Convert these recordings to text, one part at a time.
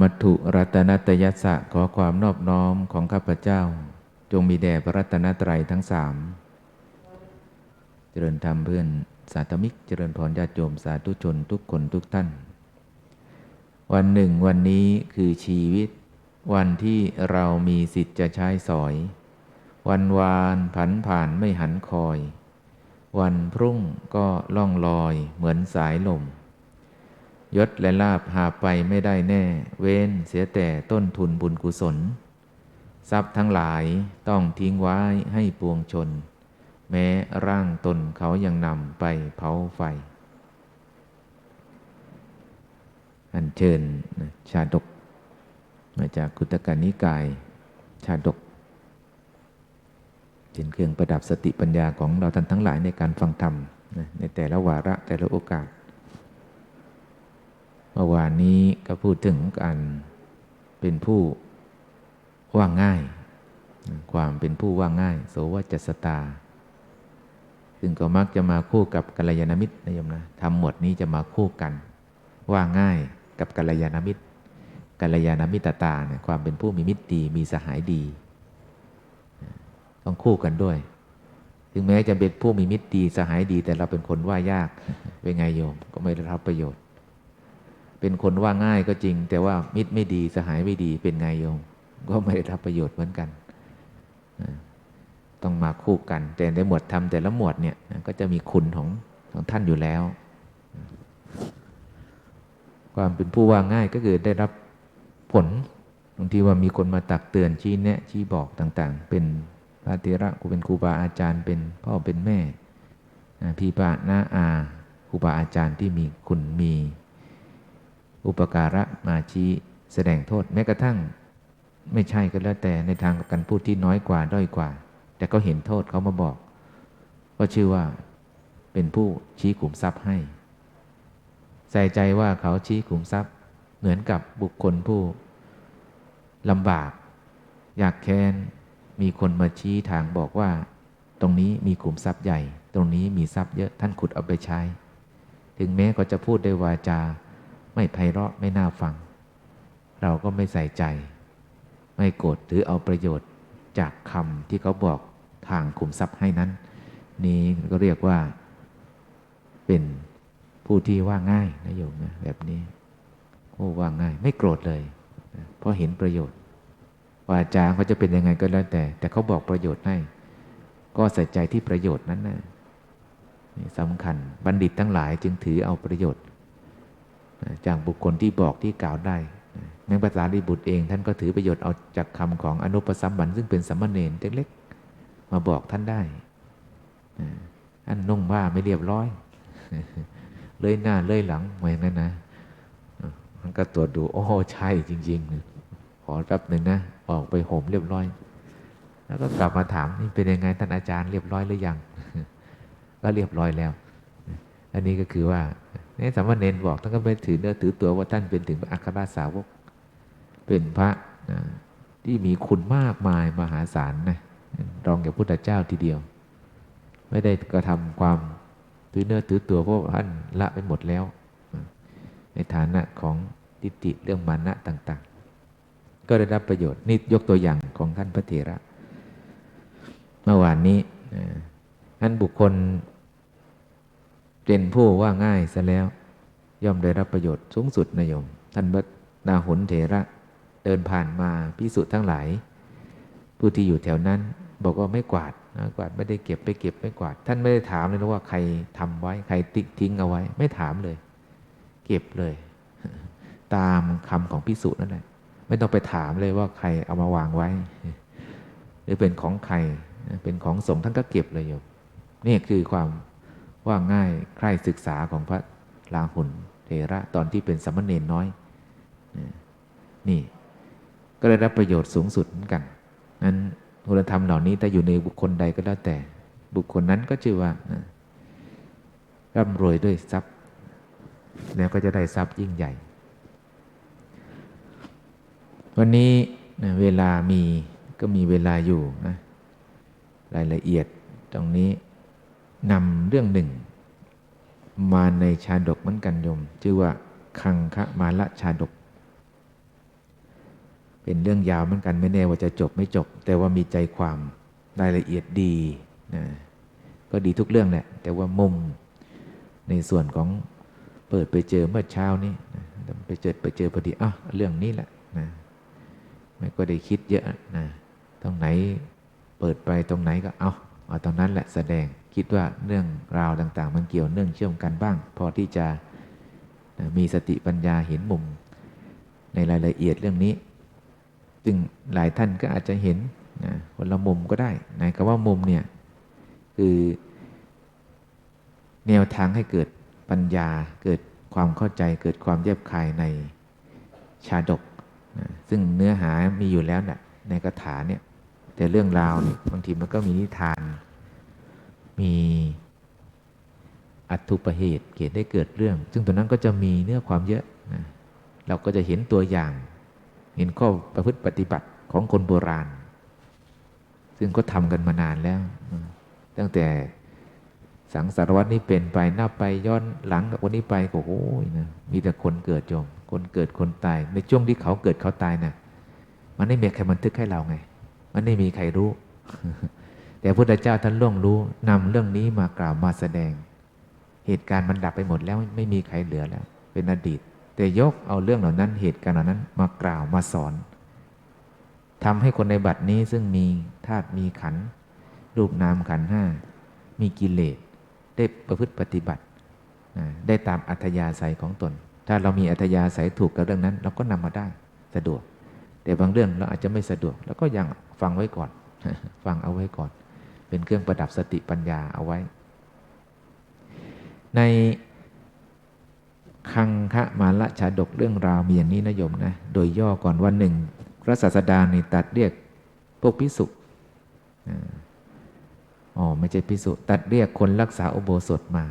มัตถุรัตนตยัสสะขอความนอบน้อมของข้าพเจ้า จงมีแด่พระรัตนตรัยทั้งสาม เจริญธรรมเพื่อนสาธมิก เจริญพรญาติโยมสาธุชนทุกคนทุกท่าน วันหนึ่งวันนี้คือชีวิต วันที่เรามีสิทธิ์จะใช้สอย วันวานผันผ่านไม่หันคอย วันพรุ่งก็ล่องลอยเหมือนสายลม ยศและลาบหาไปไม่ได้แน่ เว้นเสียแต่ต้นทุนบุญกุศล ทรัพย์ทั้งหลายต้องทิ้งไว้ให้ปวงชน แม้ร่างตนเขายังนำไปเผาไฟ อันเชิญชาดก มาจากคุตกานิกาย ชาดกเป็นเครื่องประดับสติปัญญาของเราท่านทั้งหลายในการฟังธรรมในแต่ละวาระแต่ละโอกาส มื่อวานนี้ก็พูดถึงการเป็นผู้ว่าง่าย ความเป็นผู้ว่าง่าย โสวจัสตา ซึ่งก็มักจะมาคู่กับกัลยาณมิตรนะโยมนะทำหมวดนี้จะมาคู่กัน ว่าง่ายกับกัลยาณมิตรกัลยาณมิตรตาเนี่ยความเป็นผู้มีมิตรดีมีสหายดี ต้องคู่กันด้วย ถึงแม้จะเป็นผู้มีมิตรดีสหายดี แต่เราเป็นคนว่ายากเป็นไงโยมก็ไม่ได้รับประโยชน์ เป็นคนว่าง่ายก็จริง แต่ว่ามิตรไม่ดีสหายไม่ดีเป็นไงโยม ก็ไม่ได้รับประโยชน์เหมือนกัน ต้องมาคู่กัน แต่ในหมวดทำแต่ละหมวดเนี่ยก็จะมีคุณของของท่านอยู่แล้ว ความเป็นผู้ว่าง่ายก็คือได้รับผลบางทีว่ามีคนมาตักเตือนชี้แนะชี้บอกต่างๆ เป็นพระเถระกูเป็นครูบาอาจารย์ เป็นพ่อเป็นแม่พี่ป้าน้าอาครูบาอาจารย์ที่มีคุณมี อุปการะมาชี้แสดงโทษ แม้กระทั่ง ไม่ใช่ก็แล้วแต่ในทางการพูดที่น้อยกว่าด้อยกว่า แต่เขาเห็นโทษเขามาบอก ก็ชื่อว่าเป็นผู้ชี้ขุมทรัพย์ให้ ใส่ใจว่าเขาชี้ขุมทรัพย์ เหมือนกับบุคคลผู้ลำบาก อยากแค้นมีคนมาชี้ทางบอกว่า ตรงนี้มีขุมทรัพย์ใหญ่ ตรงนี้มีทรัพย์เยอะท่านขุดเอาไปใช้ ถึงแม้เขาจะพูดด้วยวาจา ไม่ไพเราะไม่น่าฟัง เราก็ไม่ใส่ใจ ไม่โกรธถือเอาประโยชน์จากคำที่เขาบอกทางขุมทรัพย์ให้นั้น นี้ก็เรียกว่าเป็นผู้ที่ว่าง่ายนะโยมนะแบบนี้โอ้ว่าง่าย ไม่โกรธเลยเพราะเห็นประโยชน์วาจาเขาจะเป็นยังไงก็แล้วแต่ แต่เขาบอกประโยชน์ให้ ก็ใส่ใจที่ประโยชน์นั้นนะสำคัญบัณฑิตทั้งหลายจึงถือเอาประโยชน์ จากบุคคลที่บอกที่กล่าวได้แม้ภาษาลีบุตรเอง ท่านก็ถือประโยชน์เอาจากคำของอนุปสัมบันซึ่งเป็นสัมมาเนนเล็กๆมาบอกท่านได้ท่านนุ่งว่าไม่เรียบร้อย เลยหน้าเลยหลังเหมือนนั้นนะมันก็ตรวจดูโอ้ใช่จริง ๆ ขอแป๊บหนึ่งนะออกไปห่มเรียบร้อย แล้วก็กลับมาถามนี่เป็นยังไงท่านอาจารย์เรียบร้อยหรือยังก็เรียบร้อยแล้ว อันนี้ก็คือว่า นสามเณรบอกท่านก็ไม่ถือเนื้อถือตัวว่าท่านเป็นถึงอัครสาวก เป็นพระที่มีคุณมากมายมหาศาลนะรองกับพุทธเจ้าทีเดียว ไม่ได้กระทำความถือเนื้อถือตัวเพราะท่านละไปหมดแล้ว ในฐานะของทิฏฐิเรื่องมานะต่าง ๆ ก็ได้รับประโยชน์นี่ยกตัวอย่างของท่านพระเถระ เมื่อวานนี้ท่านบุคคล เป็นผู้ว่าง่ายซะแล้ว ย่อมได้รับประโยชน์สูงสุดนะโยม ท่านบันาหุนเถระเดินผ่านมาพิสุทั้งหลาย ผู้ที่อยู่แถวนั้น บอกว่าไม่กวาดนะกวาดไม่ได้เก็บไปเก็บไม่กวาด ท่านไม่ได้ถามเลยนะว่าใครทำไว้ ใครติ๊กทิ้งเอาไว้ ไม่ถามเลย เก็บเลย ตามคำของพิสุนั่นแหละไม่ต้องไปถามเลยว่าใครเอามาวางไว้ หรือเป็นของใครเป็นของสงฆ์ท่านก็เก็บเลยโยมนี่คือความ ว่าง่ายใคร่ศึกษาของพระลาหุนเถระตอนที่เป็นสมณเณรน้อย นี่ก็ได้รับประโยชน์สูงสุดเหมือนกันนั้นคุณธรรมเหล่านี้ถ้าอยู่ในบุคคลใดก็แล้วแต่ บุคคลนั้นก็ชื่อว่าร่ำรวยด้วยทรัพย์ แล้วก็จะได้ทรัพย์ยิ่งใหญ่ วันนี้เวลามีก็มีเวลาอยู่นะรายละเอียดตรงนี้ นำเรื่องหนึ่ง มาในชาดกเหมือนกันโยม ชื่อว่าคังคะมาละชาดก เป็นเรื่องยาวเหมือนกันไม่แน่ว่าจะจบไม่จบ แต่ว่ามีใจความรายละเอียดดีนะก็ดีทุกเรื่องแหละแต่ว่ามุมในส่วนของเปิดไปเจอเมื่อเช้านี้นะไปเจอไปเจอพอดีอ้าวเรื่องนี้แหละนะไม่ก็ได้คิดเยอะนะตรงไหนเปิดไปตรงไหนก็เอาเอาตรงนั้นแหละแสดง คิดว่าเรื่องราวต่างๆ มันเกี่ยวเนื่องเชื่อมกันบ้าง พอที่จะมีสติปัญญาเห็นมุม ในรายละเอียดเรื่องนี้ ซึ่งหลายท่านก็อาจจะเห็นนะคนละมุมก็ได้นะคำว่ามุมเนี่ยคือแนวทางให้เกิดปัญญาเกิดความเข้าใจเกิดความแยบคายในชาดกนะซึ่งเนื้อหามีอยู่แล้วนะในคาถาเนี่ยแต่เรื่องราวเนี่ยบางทีมันก็มีนิทาน มีอัตถุประเหตุเกิดได้เกิดเรื่อง ซึ่งตัวนั้นก็จะมีเนื้อความเยอะนะเราก็จะเห็นตัวอย่าง เห็นข้อประพฤติปฏิบัติของคนโบราณ ซึ่งก็ทำกันมานานแล้ว ตั้งแต่สังสารวัตนี้เป็นไปหน้าไปย้อนหลังวันนี้ไปก็โอ้ยนะมีแต่คนเกิดโยมคนเกิดคนตาย ในช่วงที่เขาเกิดเขาตายนะ่ะมันไม่มีใครบันทึกให้เราไง มันไม่มีใครรู้ แต่พระพุทธเจ้าท่านล่วงรู้นำเรื่องนี้มากล่าวมาแสดง เหตุการณ์มันดับไปหมดแล้วไม่มีใครเหลือแล้ว เป็นอดีต แต่ยกเอาเรื่องเหล่านั้นเหตุการณ์เหล่านั้นมากล่าวมาสอนทำให้คนในบัดนี้ซึ่งมีธาตุมีขันรูปนามขันห้ามีกิเลสได้ประพฤติปฏิบัติได้ตามอัธยาศัยของตน ถ้าเรามีอัธยาศัยถูกกับเรื่องนั้น เราก็นำมาได้สะดวก แต่บางเรื่องเราอาจจะไม่สะดวก แล้วก็ยังฟังไว้ก่อน ฟังเอาไว้ก่อน เป็นเครื่องประดับสติปัญญาเอาไว้ ในคังคะมาละชาดกเรื่องราวมีอย่างนี้นะโยมนะ โดยย่อก่อนวันหนึ่ง พระศาสดาในตัดเรียกพวกพิสุอ๋อไม่ใช่พิสุตัดเรียกคนรักษาอุโบสถมา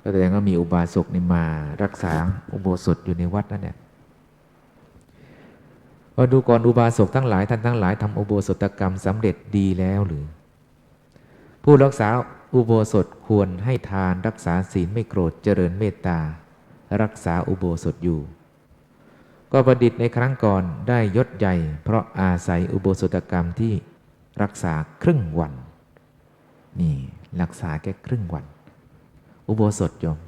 ก็แสดงว่ามีอุบาสกนี่มารักษาอุโบสถอยู่ในวัดนั่นแหละ ว่าดูก่อนอุบาสกทั้งหลายท่านทั้งหลายทำอุโบสถกรรมสำเร็จดีแล้วหรือ ผู้รักษาอุโบสถควรให้ทานรักษาศีลไม่โกรธเจริญเมตตา รักษาอุโบสถอยู่ ก็ประดิษฐ์ในครั้งก่อนได้ยศใหญ่ เพราะอาศัยอุโบสถกรรมที่รักษาครึ่งวัน นี่รักษาแค่ครึ่งวัน อุโบสถโยม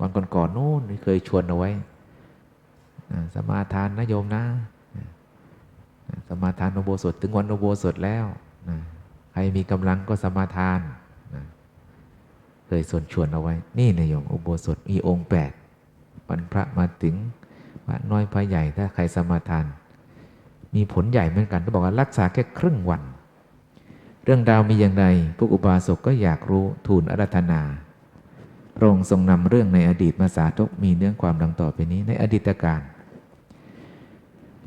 วันก่อนๆโน้นเคยชวนเอาไว้สมาทานนะโยมนะ สมาทานอุโบสถถึงวันอุโบสถแล้วนะใครมีกำลังก็สมาทานนะเคยส่วนชวนเอาไว้ นี่นะโยมอุโบสถมีองค์แปดวันพระมาถึงพระน้อยพระใหญ่ถ้าใครสมาทาน มีผลใหญ่เหมือนกันต้องบอกว่ารักษาแค่ครึ่งวัน เรื่องราวมีอย่างไรพวกอุบาสกก็อยากรู้ทูลอารัธนาพระองค์ทรงนำเรื่องในอดีตมาสาธกมีเนื้อความดังต่อไปนี้ในอดีตการ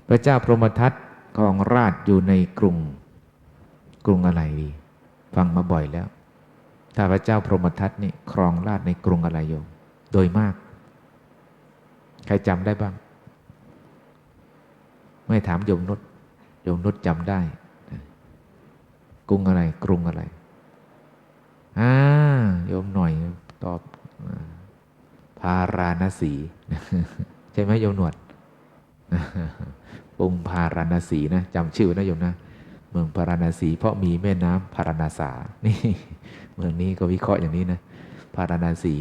พระเจ้าพรหมทัต ของราชอยู่ในกรุง กรุงอะไรดี ฟังมาบ่อยแล้ว ถ้าพระเจ้าพรหมทัตนี่ครองราชในกรุงอะไรโยมโดยมาก ใครจำได้บ้าง ไม่ถามโยมนุชโยมนุชจำได้กรุงอะไร กรุงอะไรอ่าโยมหน่อยตอบอาพาราณสี ใช่ไหมโยมหนวด กรุงพาราณสีนะจำชื่อนะโยมนะ เมืองพาราณสี เพราะมีแม่น้ำพาราณสา นี่ เมืองนี้ก็วิเคราะห์อย่างนี้นะพาราณสี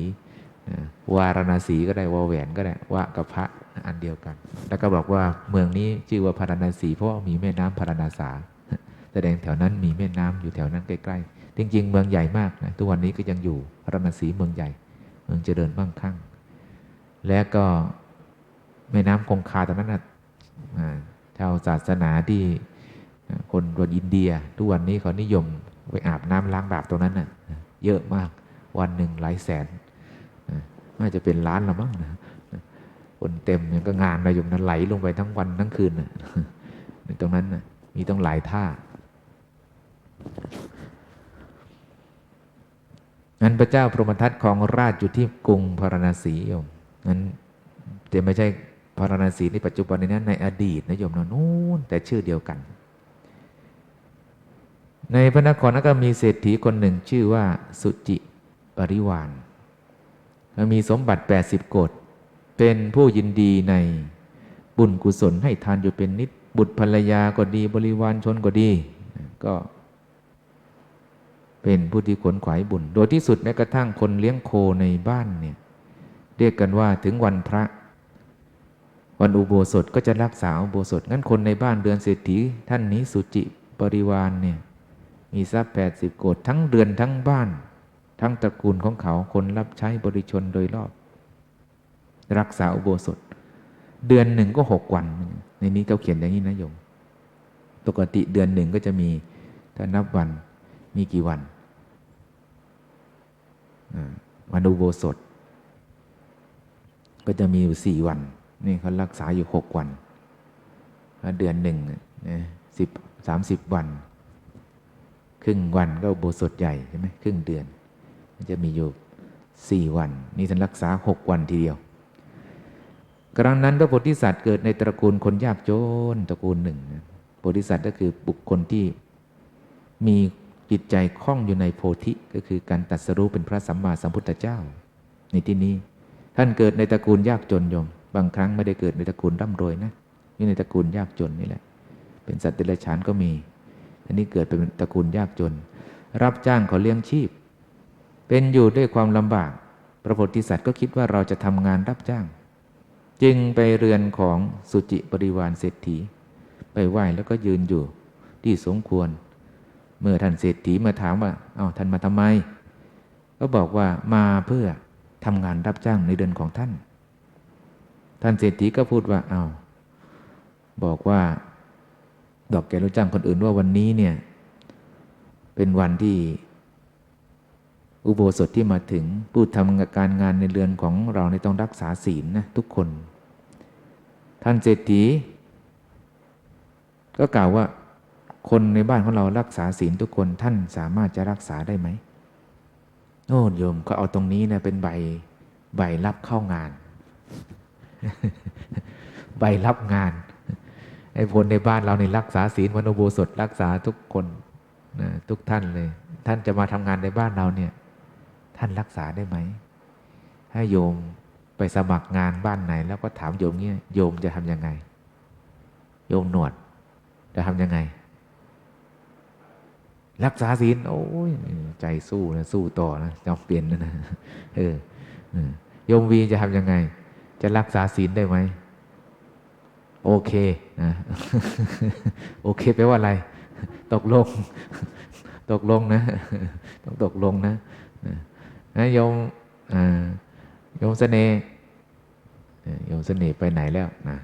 วาราณสีก็ได้วาแหวนก็ได้วะกับพระอันเดียวกัน แล้วก็บอกว่าเมืองนี้ชื่อว่าพาราณสีเพราะมีแม่น้ำพาราณสา แสดงแถวนั้นมีแม่น้ำอยู่แถวนั้นใกล้ๆ จริง ๆ เมืองใหญ่มากนะทุกวันนี้ก็ยังอยู่พาราณสีเมืองใหญ่ เมืองเจริญบ้างคั่งและก็แม่น้ำคงคาตรงนั้นนะอ่ ชาวศาสนาที่คนคนอินเดีย ทุกวันนี้เขานิยมไปอาบน้ำล้างบาปตรงนั้นน่ะเยอะมากวันหนึ่งหลายแสนน่าจะเป็นล้านละมั้งนะคนเต็มยังก็งานระยมนั้นไหลลงไปทั้งวันทั้งคืนน่ะตรงนั้นน่ะมีต้องหลายท่างั้นพระเจ้าพรหมทัตของราชอยู่ที่กรุงพาราณสีโยมนั้นแต่ไม่ใช่ พาราณสีในปัจจุบันนี้นในอดีตนะโยมนะนู้นแต่ชื่อเดียวกัน ในพระนครนั้นก็มีเศรษฐีคนหนึ่งชื่อว่าสุจิปริวานมีสมบัติ 80 โกดเป็นผู้ยินดีในบุญกุศลให้ทานอยู่เป็นนิดบุตรภรรยาก็ดีบริวารชนก็ดี ก็ เป็นผู้ที่ขนขวายบุญ โดยที่สุดแม้กระทั่งคนเลี้ยงโคในบ้านเนี่ยเรียกกันว่าถึงวันพระ วันอุโบสถก็จะรักษาอุโบสถงั้นคนในบ้านเดือนเศรษฐีท่านนี้สุจิบริวารเนี่ยมีทรัพย์แปดสิบโกดทั้งเดือนทั้งบ้าน ทั้งตระกูลของเขาคนรับใช้บริชนโดยรอบ รักษาอุโบสถ เดือนหนึ่งก็หกวัน ในนี้เขาเขียนอย่างนี้นะโยมปกติเดือนหนึ่งก็จะมีถ้านับวันมีกี่วันวันอุโบสถ ก็จะมีอยู่สี่วัน นี่เขารักษาอยู่หกวันเดือนหนึ่งสิบสามสิบวัน ครึ่งวันก็โบสถใหญ่ใช่ไหมครึ่งเดือน มันจะมีอยู่สี่วัน นี่ท่านรักษาหกวันทีเดียว ครั้งนั้นพระโพธิสัตว์เกิดในตระกูลคนยากจนตระกูลหนึ่งโพธิสัตว์ก็คือบุคคลที่มีจิตใจคล่องอยู่ในโพธิก็คือการตัดสรู้เป็นพระสัมมาสัมพุทธเจ้า ในที่นี้ท่านเกิดในตระกูลยากจนโยม บางครั้งไม่ได้เกิดในตระกูลร่ำรวยนะนี่ในตระกูลยากจนนี่แหละ เป็นสัตว์เดรัจฉานก็มีอันนี้เกิดเป็นตระกูลยากจน รับจ้างเขาเลี้ยงชีพ เป็นอยู่ด้วยความลำบาก พระโพธิสัตว์ก็คิดว่าเราจะทำงานรับจ้าง จึงไปเรือนของสุจิบริวารเศรษฐี ไปไหว้แล้วก็ยืนอยู่ที่สมควร เมื่อท่านเศรษฐีมาถามว่าเอา้าท่านมาทำไม ก็บอกว่ามาเพื่อทำงานรับจ้างในเดือนของท่าน ท่านเศรษฐีก็พูดว่าเอา้าบอกว่า ดอกแกรู้จ้างคนอื่นว่าวันนี้เนี่ย เป็นวันที่ อุโบสถที่มาถึงผู้ทำการงานในเรือนของเราในต้องรักษาศีลนะทุกคน ท่านเศรษฐีก็กล่าวว่า คนในบ้านของเรารักษาศีลทุกคนท่านสามารถจะรักษาได้ไหมโอ้โยมก็เอาตรงนี้นะเป็นใบใบรับเข้างาน ใบรับงาน ไอ้คนในบ้านเราในรักษาศีลวันอุโบสถรักษาทุกคนนะทุกท่านเลย ท่านจะมาทำงานในบ้านเราเนี่ย ท่านรักษาได้ไหมให้โยมไปสมัครงานบ้านไหน แล้วก็ถามโยมเงี้ยโยมจะทำยังไง โยมหนวด จะทำยังไง รักษาศีลโอ้ยใจสู้นะสู้ต่อนะจำเปลี่ยนนะนะเออโยมวีจะทำยังไง จะรักษาศีลได้ไหม โอเคนะโอเคแปลว่าอะไร ตกลง ตกลงนะ ต้องตกลงนะนะโยมโยมเสน่ห์โยมเสน่ห์ไปไหนแล้วนะ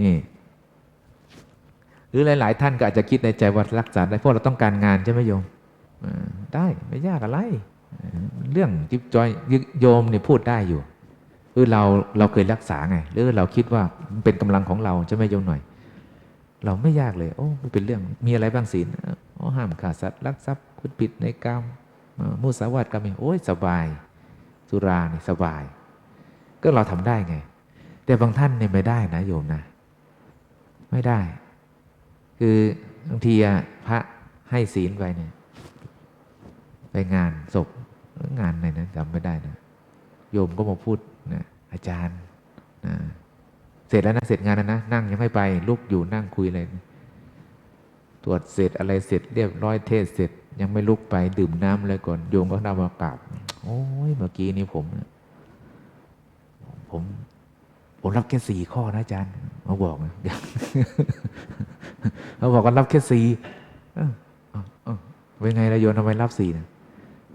นี่หรือหลาย ๆ ท่านก็อาจจะคิดในใจว่ารักษาได้เพราะเราต้องการงานใช่ไหมโยมได้ไม่ยากอะไร เรื่องจิ๊บจอยโยมเนี่ยพูดได้อยู่ คือเราเราเคยรักษาไงหรือเราคิดว่าเป็นกำลังของเราใช่ไหมโยมหน่อย เราไม่ยากเลย โอ้ไม่เป็นเรื่องมีอะไรบ้างศีลอ๋อห้ามฆ่าสัตว์ลักทรัพย์พูดผิดในกรรมมุสาวาทกรรมโอ้ยสบาย สุรานี่สบาย ก็เราทำได้ไง แต่บางท่านเนี่ยไม่ได้นะโยมนะ ไม่ได้ คือบางทีพระให้ศีลไปเนี่ย ไปงานศพงานไหนนะจำไม่ได้นะโยมก็มาพูด อาจารย์นะเสร็จแล้วนะเสร็จงานแล้วนะนั่งยังไม่ไปลุกอยู่นั่งคุยอะไรตรวจเสร็จอะไรเสร็จเรียบร้อยเทศเสร็จ ยังไม่ลุกไปดื่มน้ำอะไรก่อนโยมก็นำมากราบโอ้ยเมื่อกี้นี้ผมผม ผมรับแค่สี่ข้อนะอาจารย์เขาบอกนะเขาบอกว่ารับแค่สี่เป็นไงละโยนทำไมรับสี่นะ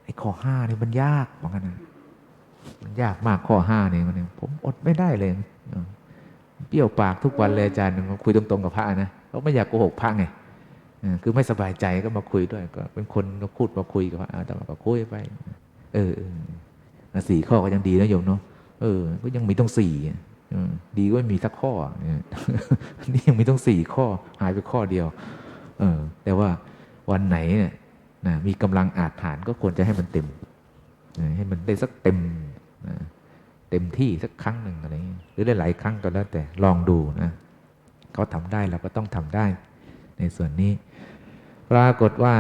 ไอ้ข้อห้านี่มันยากเหมือนกันนะ ยากมากข้อห้านี่มันเนี่ยผมอดไม่ได้เลยเปรี้ยวปากทุกวันเลยอาจารย์มาคุยตรงๆกับพระนะเขาไม่อยากโกหกพระไงคือไม่สบายใจก็มาคุยด้วยก็เป็นคนพูดมาคุยกับพระอาแต่ว่าก็คุยไป เออสี่ข้อก็ยังดีนะโยมเนาะเออ ก็ยังมีต้องสี่ดีก็ม่มีสักข้อนี่ยังมีต้องสี่ข้อหายไปข้อเดียว เออ แต่ว่าวันไหนเนี่ยมีกำลังอาจฐานก็ควรจะให้มันเต็มให้มันได้สักเต็ม เต็มที่สักครั้งหนึ่งอะไรอย่างเงี้ยหรือหลายๆครั้งก็แล้วแต่ลองดูนะเขาทำได้เราก็ต้องทำได้ ในส่วนนี้ ปรากฏว่า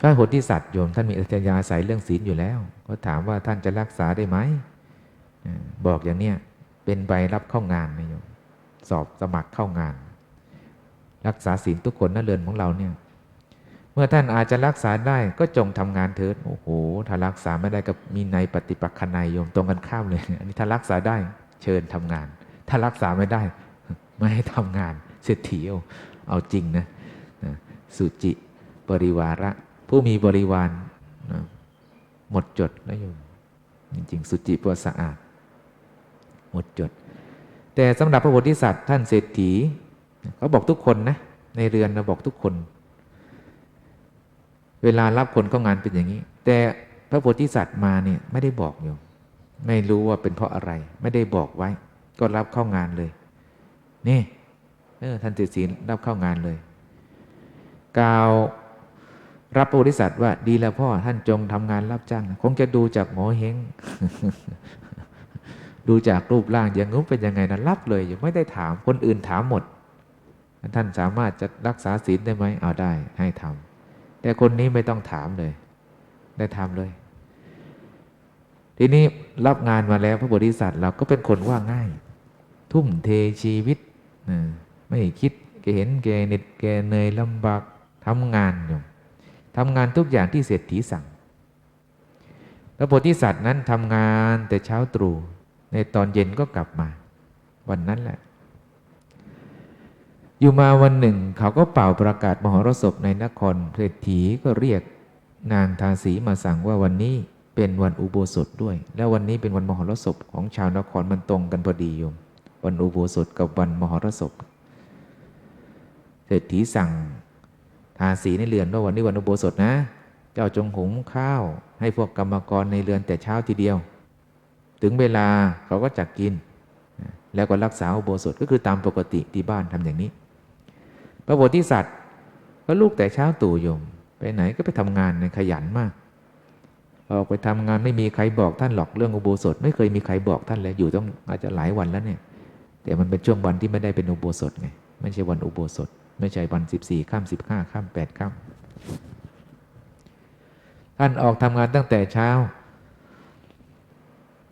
พระโพธิสัตว์โยมท่านมีอัจฉริยะใส่เรื่องศีลอยู่แล้วก็ถามว่าท่านจะรักษาได้ไหมบอกอย่างเนี้ยเป็นใบรับเข้างานนะโยมสอบสมัครเข้างาน รักษาศีลทุกคนนะเรือนของเราเนี่ย เมื่อท่านอาจจะรักษาได้ก็จงทำงานเถิดโอ้โหถ้ารักษาไม่ได้กับมีในปฏิปักษนายโยมตรงกันข้ามเลยอันนี้ถ้ารักษาได้เชิญทำงาน ถ้ารักษาไม่ได้ ไม่ให้ทำงานเศรษฐีเอาเอาจริงนะสุจิบริวาระ ผู้มีบริวารนะหมดจดนะโยมจริงๆ สุจิปวสะอาด หมดจด แต่สำหรับพระโพธิสัตว์ท่านเศรษฐีเขาบอกทุกคนนะในเรือนนะบอกทุกคน เวลารับคนเข้างานเป็นอย่างนี้ แต่พระโพธิสัตว์มาเนี่ยไม่ได้บอกโยมไม่รู้ว่าเป็นเพราะอะไร ไม่ได้บอกไว้ ก็รับเข้างานเลย นี่เออท่านเศรษฐีรับเข้างานเลย กล่าวรับพระโพธิสัตว์ว่าดีแล้วพ่อท่านจงทำงานรับจ้างคงจะดูจากหมอเฮงดูจากรูปร่างอย่างงู้นเป็นยังไงนะรับเลยยังไม่ได้ถามคนอื่นถามหมด ท่านสามารถจะรักษาศีลได้ไหมเอาได้ให้ทำ แต่คนนี้ไม่ต้องถามเลย ได้ทำเลย ทีนี้รับงานมาแล้วพระโพธิสัตว์เราก็เป็นคนว่าง่าย ทุ่มเทชีวิตนะไม่คิดแกเห็นแกเหน็ดแกเหนื่อยลำบากทำงานอยู่ทำงานทุกอย่างที่เศรษฐีสั่งพระโพธิสัตว์นั้นทำงานแต่เช้าตรู่ในตอนเย็นก็กลับมา วันนั้นแหละ อยู่มาวันหนึ่ง เขาก็เป่าประกาศมหรสพในนครเศรษฐีก็เรียก นางทาสีมาสั่งว่าวันนี้เป็นวันอุโบสถด้วย แล้ววันนี้เป็นวันมหรสพของชาวนครมันตรงกันพอดีโยมวันอุโบสถกับวันมหรสพเศรษฐีสั่งทาสีในเรือนว่าวันนี้วันอุโบสถนะ เจ้าจงหุงข้าว ให้พวกกรรมกรในเรือนแต่เช้าทีเดียว ถึงเวลาเขาก็จักกิน แล้วก็รักษาอุโบสถก็คือตามปกติที่บ้านทำอย่างนี้ ระโพธิสัตว์ก็ลูกแต่เช้าตู่ยม ไปไหนก็ไปทำงานในขยันมาก ออกไปทำงานไม่มีใครบอกท่านหรอกเรื่องอุโบสถ ไม่เคยมีใครบอกท่านเลยอยู่ต้องอาจจะหลายวันแล้วเนี่ย แต่มันเป็นช่วงวันที่ไม่ได้เป็นอุโบสถไงไม่ใช่วันอุโบสถ ไม่ใช่วันสิบสี่ข้ามสิบห้าข้ามแปดข้ามท่านออกทำงานตั้งแต่เช้า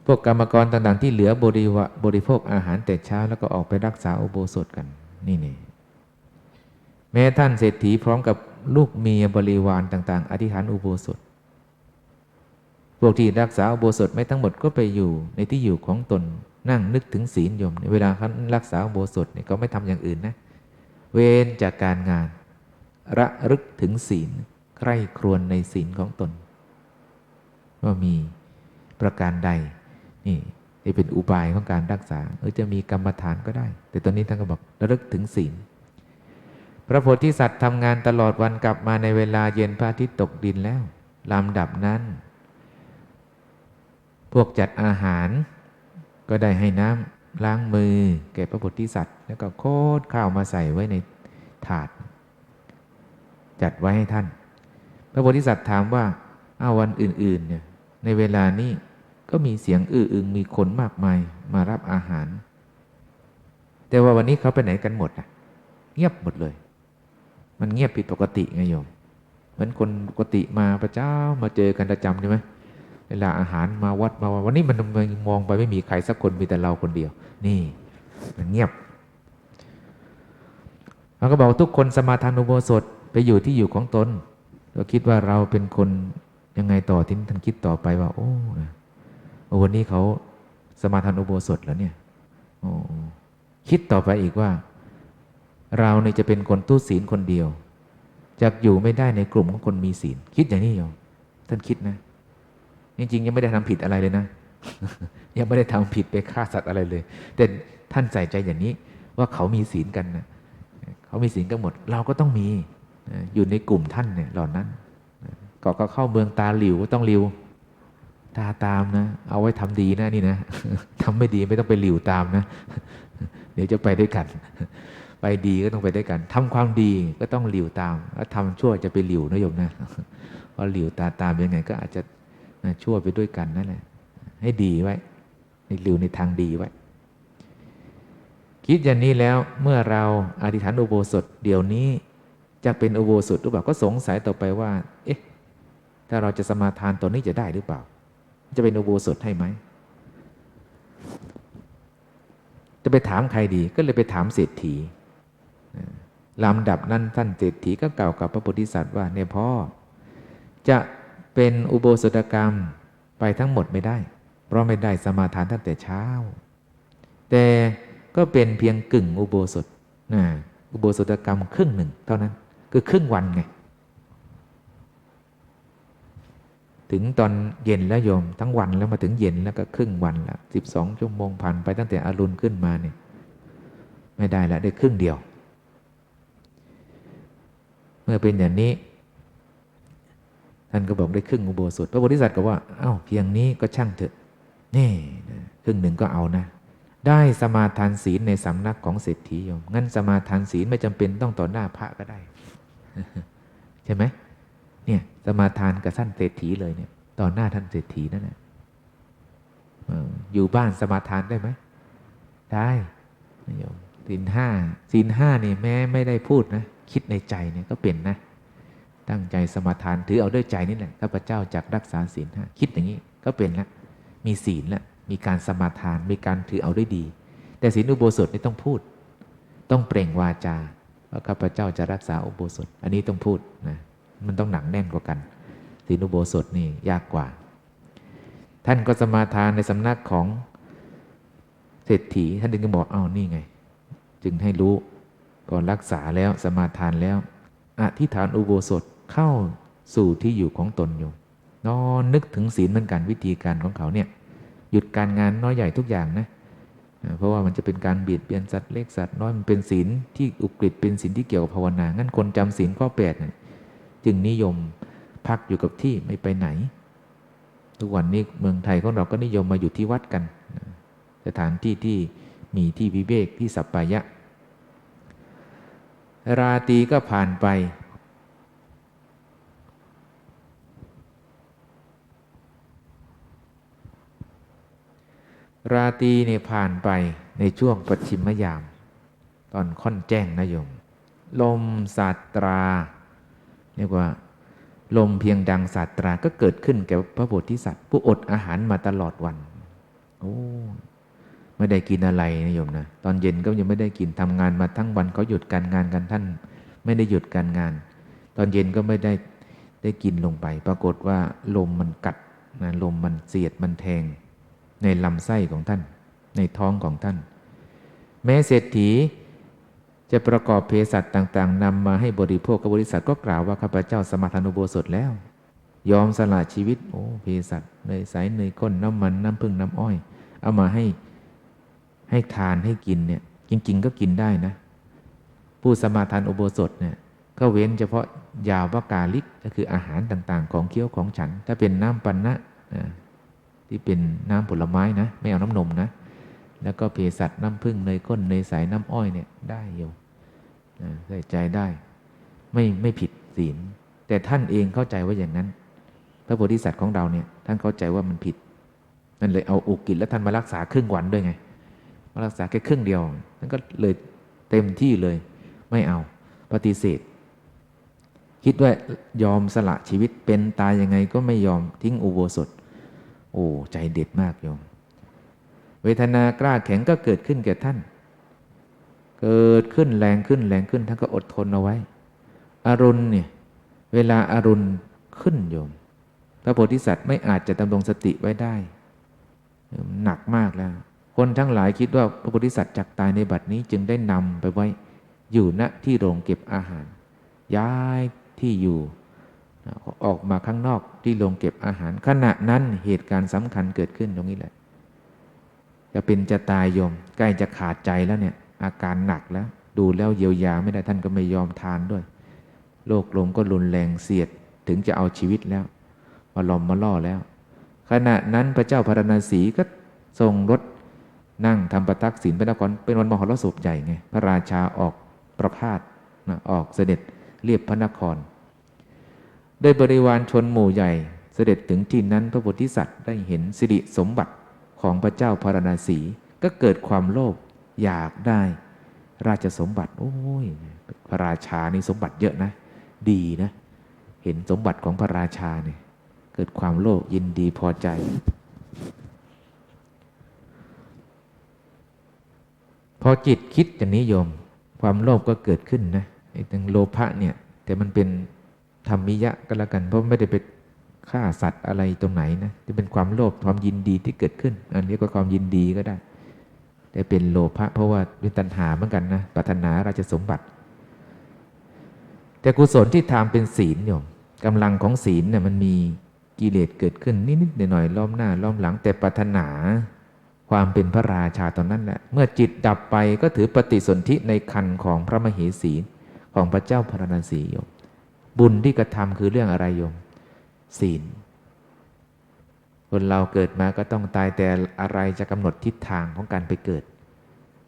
พวกกรรมกรต่างๆ ที่เหลือบริวะบริโภคอาหารแต่เช้า แล้วก็ออกไปรักษาอุโบสถกันนี่นี่ แม้ท่านเศรษฐีพร้อมกับลูกเมียบริวารต่าง ๆ อธิษฐานอุโบสถ พวกที่รักษาอุโบสถไม่ทั้งหมดก็ไปอยู่ในที่อยู่ของตนนั่งนึกถึงศีลโยมเวลาเขารักษาอุโบสถเนี่ยเขาไม่ทำอย่างอื่นนะ เว้นจากการงาน ระลึกถึงศีลใคร่ครวญในศีลของตน ว่ามีประการใดนี่นี่เป็นอุบายของการรักษาเออจะมีกรรมฐานก็ได้ แต่ตอนนี้ท่านก็บอกระลึกถึงศีล พระโพธิสัตว์ทำงานตลอดวันกลับมาในเวลาเย็นพระอาทิตย์ตกดินแล้วลำดับนั้น พวกจัดอาหาร ก็ได้ให้น้ำล้างมือแก่พระโพธิสัตว์ แล้วก็โคดข้าวมาใส่ไว้ในถาด จัดไว้ให้ท่าน พระโพธิสัตว์ถามว่าอาวันอื่น ๆ เนี่ยในเวลานี้ก็มีเสียงอื้ออึงมีคนมากมายมารับอาหาร แต่ว่าวันนี้เขาไปไหนกันหมดอะ เงียบหมดเลย มันเงียบผิดปกติไงโยม เหมือนคนปกติมาประเจ้ามาเจอกันประจำใช่ไหมเวลาอาหารมาวัดมาวันนี้มันมองไปไม่มีใครสักคนมีแต่เราคนเดียว นี่ มันเงียบเราก็บอกทุกคนสมาทานอุโบสถไปอยู่ที่อยู่ของตนเราคิดว่าเราเป็นคนยังไงต่อที่ท่านคิดต่อไปว่าโอ้วันนี้เขาสมาทานอุโบสถแล้วเนี่ย โอ้คิดต่อไปอีกว่า เราเนี่ยจะเป็นคนตู้ศีลคนเดียวจะอยู่ไม่ได้ในกลุ่มของคนมีศีล คิดอย่างนี้โยมท่านคิดนะ จริงๆ ยังไม่ได้ทำผิดอะไรเลยนะ ยังไม่ได้ทำผิดไปฆ่าสัตว์อะไรเลย แต่ท่านใส่ใจอย่างนี้ว่าเขามีศีลกันนะเขามีศีลกันหมด เราก็ต้องมีอยู่ในกลุ่มท่านเนี่ยเหล่านั้นก็ก็เข้าเมืองตาหลิวก็ต้องหลิว ตาตามนะ เอาไว้ทำดีนะนี่นะทำไม่ดีไม่ต้องไปหลิวตามนะ เดี๋ยวจะไปด้วยกัน ไปดีก็ต้องไปด้วยกันทำความดีก็ต้องหลิวตามแล้วทำชั่วจะไปหลิวนะโยมนะพอหลิวตาตามยังไงก็อาจจะชั่วไปด้วยกันนั่นแหละให้ดีไว้ในหลิวในทางดีไว้ คิดอย่างนี้แล้วเมื่อเราอธิษฐานอุโบสถ เดี๋ยวนี้จะเป็นอุโบสถหรือเปล่าก็สงสัยต่อไปว่า เอ๊ะ ถ้าเราจะสมาทานตอนนี้จะได้หรือเปล่า จะเป็นอุโบสถให้ไหมจะไปถามใครดีก็เลยไปถามเศรษฐี ลำดับนั้นท่านเศรษฐีก็กล่าวกับพระโพธิสัตว์ว่าเนี่ยพ่อ จะเป็นอุโบสถกรรมไปทั้งหมดไม่ได้ เพราะไม่ได้สมาทานตั้งแต่เช้า แต่ก็เป็นเพียงกึ่งอุโบสถนะอุโบสถกรรมครึ่งหนึ่งเท่านั้น คือครึ่งวันไง ถึงตอนเย็นแล้วโยมทั้งวันแล้วมาถึงเย็นแล้วก็ครึ่งวันละสิบสองชั่วโมงผ่านไปตั้งแต่อรุณขึ้นมาเนี่ยไม่ได้แล้วได้ครึ่งเดียว มื่อเป็นอย่างนี้ ท่านก็บอกได้ครึ่งอุโบสถ พระโพธิสัตว์ก็ว่าเอ้าเพียงนี้ก็ช่างเถอะนี่ครึ่งหนึ่งก็เอานะ ได้สมาทานศีลในสำนักของเศรษฐีโยมงั้นสมาทานศีลไม่จำเป็นต้องต่อหน้าพระก็ได้ ใช่ไหมเนี่ยสมาทานกับท่านเศรษฐีเลยเนี่ย ต่อหน้าท่านเศรษฐีนั่นแหละอยู่บ้านสมาทานได้ไหมได้โยมศีลห้าศีลห้านี่แม้ไม่ได้พูดนะ คิดในใจเนี่ยก็เป็นนะ ตั้งใจสมาทานถือเอาด้วยใจนี่แหละข้าพเจ้าจากรักษาศีลห้าคิดอย่างนี้ก็เป็นละมีศีลละมีการสมาทานมีการถือเอาด้วยดี แต่ศีลอุโบสถนี่ต้องพูด ต้องเปล่งวาจาว่าข้าพเจ้าจะรักษาอุโบสถ อันนี้ต้องพูดนะมันต้องหนักแน่นกว่ากันศีลอุโบสถนี่ยากกว่า ท่านก็สมาทานในสำนักของเศรษฐีท่านจึงบอกอ้าวนี่ไง จึงให้รู้ ก่อนรักษาแล้วสมาทานแล้วอธิษฐานอุโบสถเข้าสู่ที่อยู่ของตนโยมนอนนึกถึงศีลเหมือนกันวิธีการของเขาเนี่ยหยุดการงานน้อยใหญ่ทุกอย่างนะเพราะว่ามันจะเป็นการเบียดเบียนสัตว์เล็กสัตว์น้อยมันเป็นศีลที่อุกฤษเป็นศีลที่เกี่ยวกับภาวนางั้นคนจำศีลข้อแปดจึงนิยมพักอยู่กับที่ไม่ไปไหน ทุกวันนี้เมืองไทยของเราก็นิยมมาอยู่ที่วัดกัน สถานที่ที่มีที่วิเวกที่สัปปายะ ราตรีก็ผ่านไป ราตรีเนี่ยผ่านไปในช่วงปัจฉิมยาม ตอนค่อนแจ้งนะโยม ลมสาตราเรียกว่า ลมเพียงดังสาตราก็เกิดขึ้นแก่พระโพธิสัตว์ ผู้อดอาหารมาตลอดวัน โอ้ ไม่ได้กินอะไรนะโยมนะตอนเย็นก็ยังไม่ได้กินทำงานมาทั้งวันเขาหยุดการงานกันท่าน ไม่ได้หยุดการงาน ตอนเย็นก็ไม่ได้ได้กินลงไป ปรากฏว่าลมมันกัดนะลมมันเสียดมันแทง ในลำไส้ของท่าน ในท้องของท่าน แม้เศรษฐีจะประกอบเภสัชต่างๆนำมาให้บริโภคกับบริษัทก็กล่าวว่าข้าพเจ้าสมาทานุโบสถแล้ว ยอมสละชีวิตโอ้เภสัชเนยใสเนยข้นน้ำมันน้ำพึ่งน้ำอ้อย เอามาให้ ให้ทานให้กินเนี่ยจริง ๆ ก็กินได้นะ ผู้สมาทานอุโบสถเนี่ยก็เว้นเฉพาะยาวกาลิกก็คืออาหารต่างๆ ของเคี้ยวของฉัน ถ้าเป็นน้ำปันนะที่เป็นน้ำผลไม้นะ ไม่เอาน้ำนมนะ แล้วก็เภสัชน้ำผึ้งเนยข้นเนยใสน้ำอ้อยเนี่ยได้อยู่ใส่ใจได้ ไม่ไม่ผิดศีล แต่ท่านเองเข้าใจว่าอย่างนั้น พระโพธิสัตว์ของเราเนี่ยท่านเข้าใจว่ามันผิดนั่นเลยเอาอุกิจแล้วท่านมารักษาครึ่งวันด้วยไง มารักษาแค่ครึ่งเดียวท่นก็เลยเต็มที่เลย ไม่เอาปฏิเสธ คิดว่ายอมสละชีวิตเป็นตายยังไงก็ไม่ยอมทิ้งอุโบสถ โอ้ใจเด็ดมากโยม เวทนากล้าแข็งก็เกิดขึ้นแก่ท่าน เกิดขึ้นแรงขึ้นแรงขึ้นท่านก็อดทนเอาไว้ อรุณเนี่ยเวลาอารุณขึ้นโยม พระโพธิสัตว์ไม่อาจจะดำรงสติไว้ได้ หนักมากแล้ว คนทั้งหลายคิดว่าพระโพธิสัตว์จักตายในบัดนี้จึงได้นำไปไว้อยู่ณที่โรงเก็บอาหาร ย้ายที่อยู่ออกมาข้างนอกที่โรงเก็บอาหาร ขณะนั้นเหตุการณ์สำคัญเกิดขึ้นตรงนี้แหละ จะเป็นจะตายโยม ใกล้จะขาดใจแล้วเนี่ย อาการหนักแล้ว ดูแล้วเยียวยาไม่ได้ท่านก็ไม่ยอมทานด้วยโรคลมก็รุนแรงเสียดถึงจะเอาชีวิตแล้วมาลอมมาล่อแล้ว ขณะนั้นพระเจ้าพระนศีก็ทรงรถ นั่งทำประทักษิณเป็นนครเป็นวันมหรสพใหญ่ไงพระราชาออกประพาสออกเสด็จเรียบพระนครโดยบริวารชนหมู่ใหญ่ เสด็จถึงที่นั้นพระโพธิสัตว์ได้เห็นสิริสมบัติของพระเจ้าพารณสีก็เกิดความโลภอยากได้ราชสมบัติโอ้ยพระราชานี่สมบัติเยอะนะ ดีนะ เห็นสมบัติของพระราชาเนี่ยเกิดความโลภยินดีพอใจ พอจิตคิดอย่างนี้โยม ความโลภก็เกิดขึ้นนะไอ้ตรงโลภะเนี่ย แต่มันเป็นธรรมิยะก็แล้วกัน เพราะไม่ได้ไปฆ่าสัตว์อะไรตรงไหนนะจะเป็นความโลภความยินดีที่เกิดขึ้น อันนี้ก็ความยินดีก็ได้ แต่เป็นโลภะเพราะว่าเป็นตัณหาเหมือนกันนะปรารถนาราชสมบัติ แต่กุศลที่ทำเป็นศีลโยมกำลังของศีลเนี่ยมันมีกิเลสเกิดขึ้นนิดๆหน่อยๆล้อมหน้าล้อมหลัง แต่ปรารถนา ความเป็นพระราชาตอนนั้นแหละเมื่อจิตดับไปก็ถือปฏิสนธิในคันของพระมเหสีของพระเจ้าพระนศีโยม บุญที่กระทำคือเรื่องอะไรโยม ศีลคนเราเกิดมาก็ต้องตายแต่อะไรจะกำหนดทิศทางของการไปเกิด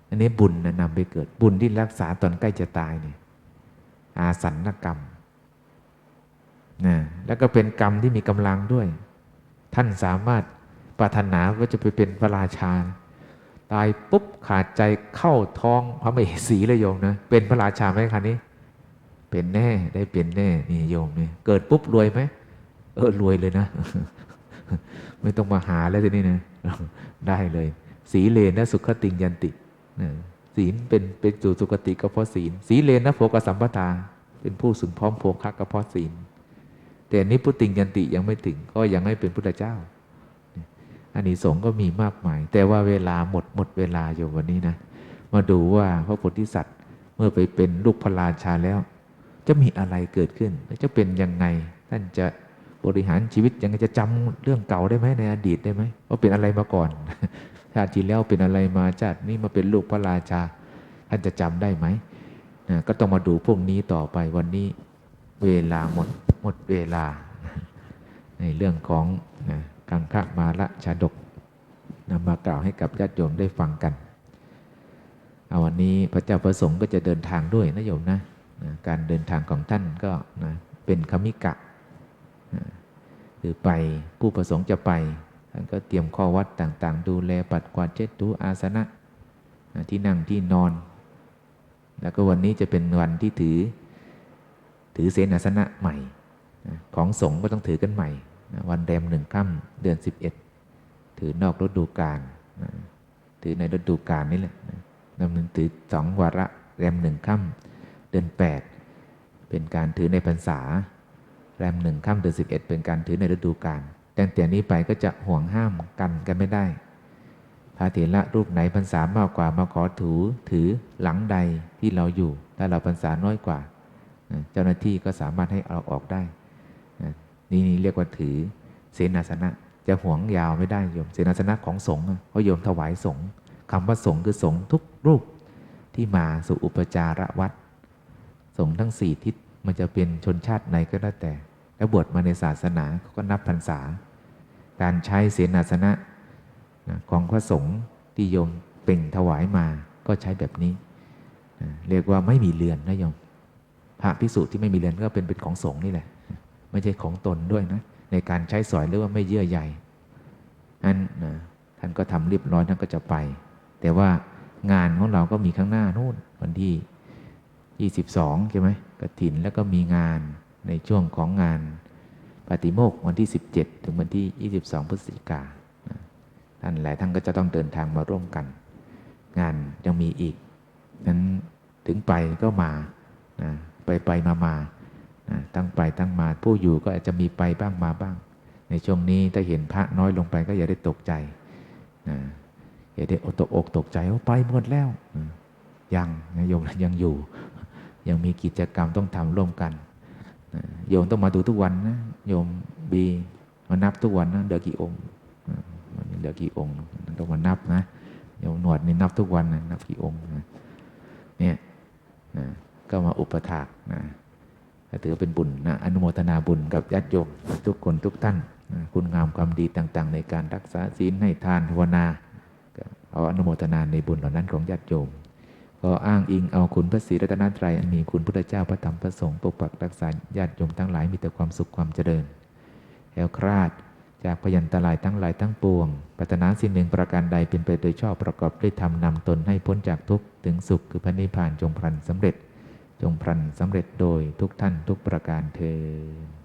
อันนี้บุญนะนำไปเกิด บุญที่รักษาตอนใกล้จะตายเนี่ยอาสันกรรมนะแล้วก็เป็นกรรมที่มีกำลังด้วย ท่านสามารถ ปรารถนาว่าจะไปเป็นพระราชา ตายปุ๊บขาดใจเข้าท้องพระมเหสีเลยโยมนะเป็นพระราชาไหมคันนี้ เป็นแน่ได้เป็นแน่นี่โยมนี่เกิดปุ๊บรวยไหมเออรวยเลยนะ ไม่ต้องมาหาแล้วทีนี้นะได้เลย สีเลนะสุขติงยันติศีลเป็นเป็นสู่สุคติก็เพราะศีล สีเลนะโภกสัมปทา เป็นผู้สึงพร้อมโภคะก็เพราะศีล แต่นี้พุติงยันติยังไม่ถึงก็ยังไม่เป็นพุทธเจ้า อันนี้สงส์ก็มีมากมาย แต่ว่าเวลาหมดหมดเวลาอยู่วันนี้นะ มาดูว่าพระโพธิสัตว์เมื่อไปเป็นลูกพระราชาแล้ว จะมีอะไรเกิดขึ้นจะเป็นยังไง ท่านจะบริหารชีวิตยังไงจะจำเรื่องเก่าได้ไหมในอดีตได้ไหมว่าเป็นอะไรมาก่อนชาติที่แล้วเป็นอะไรมาชาตินี้มาเป็นลูกพระราชา ท่านจะจำได้ไหมนะก็ต้องมาดูพวกนี้ต่อไปวันนี้เวลาหมดหมดเวลา ในเรื่องของนะ กังคะมาละชาดกนำมากล่าวให้กับญาติโยมได้ฟังกัน เอาวันนี้พระเจ้าประสงค์ก็จะเดินทางด้วยนะโยมนะนะการเดินทางของท่านก็นะเป็นคมิกะนะคือไปผู้ประสงค์จะไปท่านก็เตรียมข้อวัดต่างๆ ดูแลปัดกวาดเช็ดถูอาสนะนะที่นั่งที่นอน แล้วก็วันนี้จะเป็นวันที่ถือถือเสนาสนะใหม่นะของสงฆ์ก็ต้องถือกันใหม่ วันแรมหนึ่งค่ำเดือน11ถือนอกฤดูกาลถือในฤดูกาลนี่แหละนะดำเนินถือสองวาระแรมหนึ่งค่ำเดือน8เป็นการถือในพรรษา แรมหนึ่งค่ำเดือน11เป็นการถือในฤดูกาลตั้งแต่นี้ไปก็จะห่วงห้ามกันกันไม่ได้พระเถระรูปไหนพรรษามากกว่ามาขอถูถือหลังใดที่เราอยู่ ถ้าเราพรรษาน้อยกว่า เจ้าหน้าที่ก็สามารถให้เราออกได้ นี่นี่เรียกว่าถือเสนาสนะ จะหวงยาวไม่ได้โยม เสนาสนะของสงฆ์เพราะโยมถวายสงฆ์คำว่าสงฆ์คือสงฆ์ทุกรูปที่มาสู่อุปจาระวัดสงฆ์ทั้งสี่ทิศมันจะเป็นชนชาติไหนก็แล้วแต่ แล้วบวชมาในศาสนาเขาก็นับพรรษา การใช้เสนาสนะของพระสงฆ์ที่โยมเป่งถวายมาก็ใช้แบบนี้ เรียกว่าไม่มีเรือนนะโยมพระพิสุที่ไม่มีเรือนก็เป็นเป็นของสงฆ์นี่แหละ ไม่ใช่ของตนด้วยนะในการใช้สอยหรือว่าไม่เยื่อใยอันนะท่านก็ทำเรียบร้อยท่านก็จะไป แต่ว่างานของเราก็มีข้างหน้านู่นวันที่ 22 ใช่ไหมกฐินแล้วก็มีงานในช่วงของงานปฏิโมกข์วันที่ 17 ถึงวันที่ 22 พฤศจิกาท่านหลายท่านก็จะต้องเดินทางมาร่วมกัน งานยังมีอีกนั้นถึงไปก็มานะไปไปมามา ตั้งไปตั้งมาผู้อยู่ก็อาจจะมีไปบ้างมาบ้าง ในช่วงนี้ถ้าเห็นพระน้อยลงไปก็อย่าได้ตกใจนะอย่าได้ตกอกตกใจว่าไปหมดแล้ว ยังนะโยมยังอยู่ ยังมีกิจกรรมต้องทำร่วมกันนะโยมต้องมาดูทุกวันนะโยมบีมานับทุกวันนะเดือกี่องค์นะวันเหลือกี่องค์ต้องมานับนะโยมหนวดนี่นับทุกวันนะนับกี่องค์นะเนี่ยนะก็มาอุปถากนะ ถือเป็นบุญนะอนุโมทนาบุญกับญาติโยมทุกคนทุกท่านนะคุณงามความดีต่าง ๆ ในการรักษาศีลให้ทานภาวนาเอาอนุโมทนาในบุญเหล่านั้นของญาติโยมก็อ้างอิงเอาคุณพระศรีรัตนตรัยอันมีคุณพุทธเจ้าพระธรรมพระสงฆ์ปกปักรักษาญาติโยมทั้งหลายมีแต่ความสุขความเจริญแถวคราดจากพยันตรายทั้งหลายทั้งปวงปรารถนาสิ่งหนึ่งประการใดเป็นไปโดยชอบประกอบด้วยธรรมนำตนให้พ้นจากทุกข์ถึงสุขคือพระนิพพานจงพลันสำเร็จ จงพลันสำเร็จโดยทุกท่านทุกประการเทอ